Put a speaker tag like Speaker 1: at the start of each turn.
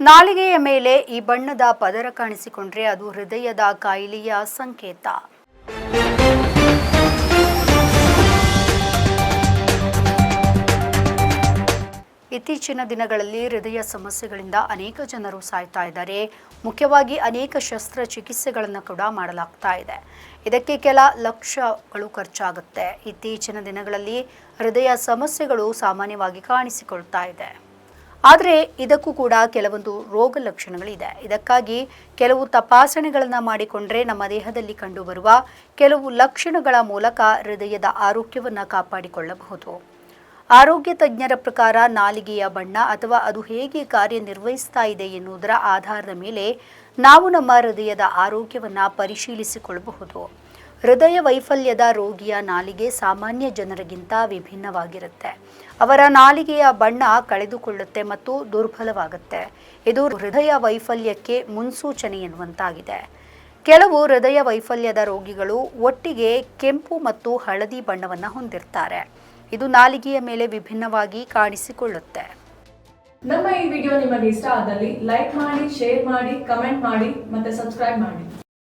Speaker 1: ನಾಲಿಗೆಯ ಮೇಲೆ ಈ ಬಣ್ಣದ ಪದರ ಕಾಣಿಸಿಕೊಂಡ್ರೆ ಅದು ಹೃದಯದ ಕಾಯಿಲೆಯ ಸಂಕೇತ. ಇತ್ತೀಚಿನ ದಿನಗಳಲ್ಲಿ ಹೃದಯ ಸಮಸ್ಯೆಗಳಿಂದ ಅನೇಕ ಜನರು ಸಾಯ್ತಾ ಇದ್ದಾರೆ. ಮುಖ್ಯವಾಗಿ ಅನೇಕ ಶಸ್ತ್ರಚಿಕಿತ್ಸೆಗಳನ್ನು ಕೂಡ ಮಾಡಲಾಗ್ತಾ ಇದೆ. ಇದಕ್ಕೆ ಕೆಲ ಲಕ್ಷಗಳು ಖರ್ಚಾಗುತ್ತೆ. ಇತ್ತೀಚಿನ ದಿನಗಳಲ್ಲಿ ಹೃದಯ ಸಮಸ್ಯೆಗಳು ಸಾಮಾನ್ಯವಾಗಿ ಕಾಣಿಸಿಕೊಳ್ತಾ ಇದೆ. ಆದರೆ ಇದಕ್ಕೂ ಕೂಡ ಕೆಲವೊಂದು ರೋಗ ಲಕ್ಷಣಗಳಿದೆ. ಇದಕ್ಕಾಗಿ ಕೆಲವು ತಪಾಸಣೆಗಳನ್ನು ಮಾಡಿಕೊಂಡ್ರೆ ನಮ್ಮ ದೇಹದಲ್ಲಿ ಕಂಡುಬರುವ ಕೆಲವು ಲಕ್ಷಣಗಳ ಮೂಲಕ ಹೃದಯದ ಆರೋಗ್ಯವನ್ನು ಕಾಪಾಡಿಕೊಳ್ಳಬಹುದು. ಆರೋಗ್ಯ ತಜ್ಞರ ಪ್ರಕಾರ ನಾಲಿಗೆಯ ಬಣ್ಣ ಅಥವಾ ಅದು ಹೇಗೆ ಕಾರ್ಯನಿರ್ವಹಿಸ್ತಾ ಇದೆ ಎನ್ನುವುದರ ಆಧಾರದ ಮೇಲೆ ನಾವು ನಮ್ಮ ಹೃದಯದ ಆರೋಗ್ಯವನ್ನು ಪರಿಶೀಲಿಸಿಕೊಳ್ಳಬಹುದು. ಹೃದಯ ವೈಫಲ್ಯದ ರೋಗಿಯ ನಾಲಿಗೆ ಸಾಮಾನ್ಯ ಜನರಿಗಿಂತ ವಿಭಿನ್ನವಾಗಿರುತ್ತೆ. ಅವರ ನಾಲಿಗೆಯ ಬಣ್ಣ ಕಳೆದುಕೊಳ್ಳುತ್ತೆ ಮತ್ತು ದುರ್ಬಲವಾಗುತ್ತೆ. ಇದು ಹೃದಯ ವೈಫಲ್ಯಕ್ಕೆ ಮುನ್ಸೂಚನೆ ಎನ್ನುವಂತಾಗಿದೆ. ಕೆಲವು ಹೃದಯ ವೈಫಲ್ಯದ ರೋಗಿಗಳು ಒಟ್ಟಿಗೆ ಕೆಂಪು ಮತ್ತು ಹಳದಿ ಬಣ್ಣವನ್ನು ಹೊಂದಿರ್ತಾರೆ. ಇದು ನಾಲಿಗೆಯ ಮೇಲೆ ವಿಭಿನ್ನವಾಗಿ ಕಾಣಿಸಿಕೊಳ್ಳುತ್ತೆ.
Speaker 2: ನಮ್ಮ ಈ ವಿಡಿಯೋ ನಿಮಗೆ ಇಷ್ಟ ಆದಲ್ಲಿ ಲೈಕ್ ಮಾಡಿ, ಶೇರ್ ಮಾಡಿ, ಕಮೆಂಟ್ ಮಾಡಿ ಮತ್ತೆ ಸಬ್ಸ್ಕ್ರೈಬ್ ಮಾಡಿ.